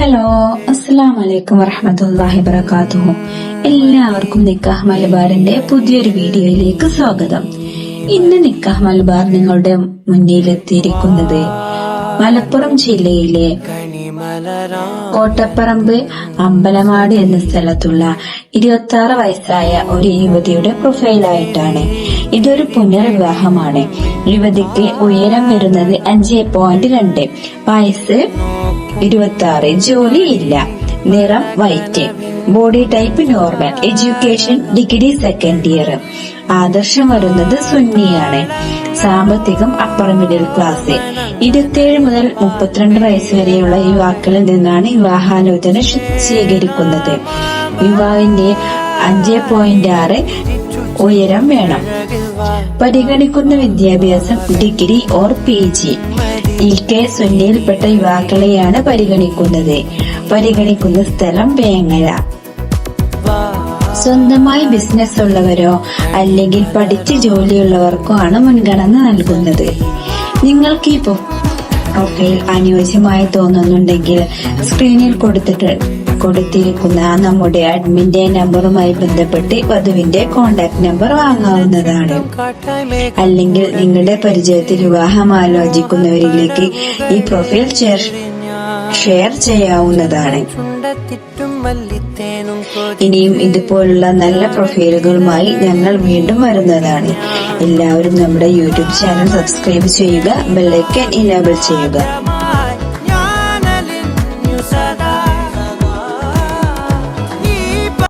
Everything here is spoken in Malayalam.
ഹലോ അസ്സലാം വലൈക്കും വറഹമത്തല്ലാഹി വബറകാതുഹു. എല്ലാവർക്കും നിക്കാഹ് മലബാറിന്റെ പുതിയൊരു വീഡിയോയിലേക്ക് സ്വാഗതം. ഇന്ന് നിക്കാഹ് മലബാർ നിങ്ങളുടെ മുന്നിലെത്തിയിരിക്കുന്നത് മലപ്പുറം ജില്ലയിലെ കോട്ടപ്പറമ്പ് അമ്പലമാട് എന്ന സ്ഥലത്തുള്ള ഇരുപത്തി ആറ് വയസ്സായ ഒരു യുവതിയുടെ പ്രൊഫൈലായിട്ടാണ്. ഇതൊരു പുനർവിവാഹമാണ്. യുവതിക്ക് ഉയരം വരുന്നത് അഞ്ച് പോയിന്റ് രണ്ട്. വയസ്സ് ഇരുപത്തി ആറ് ജോലിയില്ല നിറം white body type normal education degree second year ആദർശം വരുന്നത് സുന്നിയാണ്. സാമ്പത്തികം അപ്പർ മിഡിൽ ക്ലാസ് ഇരുപത്തിയേഴ് മുതൽ മുപ്പത്തിരണ്ട് വയസ്സ് വരെയുള്ള യുവാക്കളിൽ നിന്നാണ് വിവാഹാലോചന സ്വീകരിക്കുന്നത് യുവാവിന്റെ അഞ്ച് പോയിന്റ് ആറ് ഉയരം വേണം. പരിഗണിക്കുന്ന വിദ്യാഭ്യാസം degree or P G E K സുന്നിയിൽപ്പെട്ട യുവാക്കളെയാണ് പരിഗണിക്കുന്നത്. പരിഗണിക്കുന്ന സ്ഥലം വേങ്ങര. സ്വന്തമായി ബിസിനസ് ഉള്ളവരോ അല്ലെങ്കിൽ പഠിച്ച് ജോലിയുള്ളവർക്കോ ആണ് മുൻഗണന നൽകുന്നത്. നിങ്ങൾക്ക് ഈ അനുയോജ്യമായി തോന്നുന്നുണ്ടെങ്കിൽ സ്ക്രീനിൽ കൊടുത്തിട്ട് കൊടുത്തിരിക്കുന്ന നമ്മുടെ അഡ്മിന്റെ നമ്പറുമായി ബന്ധപ്പെട്ട് വധുവിന്റെ കോണ്ടാക്ട് നമ്പർ വാങ്ങാവുന്നതാണ്. അല്ലെങ്കിൽ നിങ്ങളുടെ പരിചയത്തിൽ വിവാഹം ആലോചിക്കുന്നവരിലേക്ക് ഈ പ്രൊഫൈൽ ഷെയർ ഷെയർ ചെയ്യാവുന്നതാണ്. ഇനിയും ഇതുപോലുള്ള നല്ല പ്രൊഫൈലുകളുമായി ഞങ്ങൾ വീണ്ടും വരുന്നതാണ്. എല്ലാവരും നമ്മുടെ യൂട്യൂബ് ചാനൽ സബ്സ്ക്രൈബ് ചെയ്യുക ബെല്ലൈക്കൻ ഇനേബിൾ ചെയ്യുക.